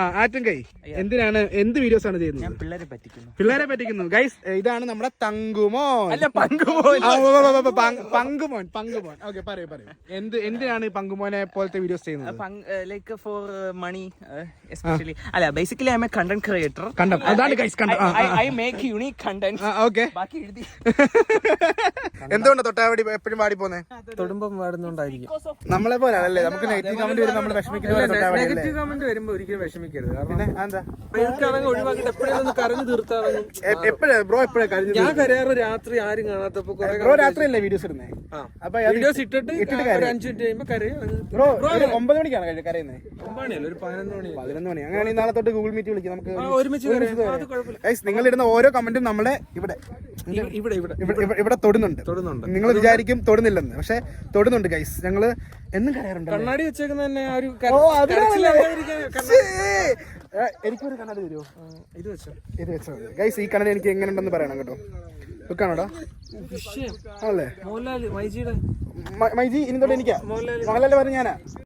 ആ ആറ്റും കൈ. എന്തിനാണ് എന്ത് വീഡിയോസ് ആണ് ചെയ്യുന്നത്? പിള്ളേരെ പറ്റിക്കുന്നു. പിള്ളേരെ പറ്റിക്കുന്നു. ഗൈസ് ഇതാണ് നമ്മുടെ തങ്കുമോൻ. അല്ല പങ്കുപോയി ആ, ഉവ്വ് ഉവ്വ് ഉവ്വ് പങ്- പങ്കുമോൻ പങ്കുമോൻ. ഓക്കെ പറയൂ പറയൂ. എന്ത് എന്തിനാണ് ഈ പങ്കുമോനെ പോലത്തെ വീഡിയോസ് ചെയ്യുന്നത്? ലൈക്ക് ഫോർ മണി എസ്പെഷ്യലി അല്ല basically I M A content creator കണ്ടം അതാണ് ഗൈസ് കണ്ടം I make unique content okay ബാക്കി എഴുതി. എന്തുകൊണ്ട് തൊട്ടാവടി എപ്പോഴും പാടി പോന്നെ? തൊടുമ്പം പാടുന്നോണ്ടായിരിക്കും നമ്മളെ പോലെ അല്ലേ നമുക്ക് നെഗറ്റീവ് കമന്റ് വരും നമ്മൾ വിഷമിക്കുന്ന തൊട്ടാവടി നെഗറ്റീവ് കമന്റ് വരുമ്പോ ഒരിക്കലും വിഷമിക്കരുത് കാരണം എന്താ എപ്പോഴാ ബ്രോ എപ്പോഴാ കഴിഞ്ഞത് ഞാൻ കരയാറ് രാത്രി ആരും കാണാത്തപ്പോ ബ്രോ രാത്രിയല്ലേ വീഡിയോസ് ഇടുന്നേ? അപ്പൊ വീഡിയോസ് ഇട്ടിട്ട് ഒരു അഞ്ചു മിനിറ്റ് കഴിയുമ്പോ കരയും. ബ്രോ ഒമ്പത് മണിക്കാണ് കരയുന്നത് ഒമ്പാണിയല്ലോ ഒരു പതിനൊന്ന് മണി പതിനൊന്ന് മണി. അങ്ങനെയാണെങ്കിൽ നാളെ തൊട്ട് ഗൂഗിൾ മീറ്റ് വിളിക്കാം. നമുക്ക് നിങ്ങൾ ഇടുന്ന ഓരോ കമന്റും നമ്മളെ ഇവിടെ ഇവിടെ ഇവിടെ ഇവിടെ- തൊടുന്നുണ്ട്. തൊടുന്നുണ്ട്. നിങ്ങൾ വിചാരിക്കും തൊടുന്നില്ലെന്ന്. പക്ഷെ തൊടുന്നുണ്ട് ഗൈസ് ഞങ്ങൾ എന്നും കരയാറുണ്ട് കണ്ണാടി വെച്ചേക്കുന്ന തന്നെ ഒരു എനിക്കൊരു കണ്ണാടി തരുമോ ഇത് വെച്ചോ. ഇത് വെച്ചോ ഗൈസ് ഈ കണ്ണാടി എനിക്ക് എങ്ങനെ ഉണ്ടെന്ന് പറയണം കേട്ടോ. വെക്കാണോടാ? അല്ലേ ആണല്ലേ? മൈജിയുടെ മൈജി ഇനി തൊട്ട് എനിക്കാ. മോഹൻലാൽ പറഞ്ഞ ഞാനാ.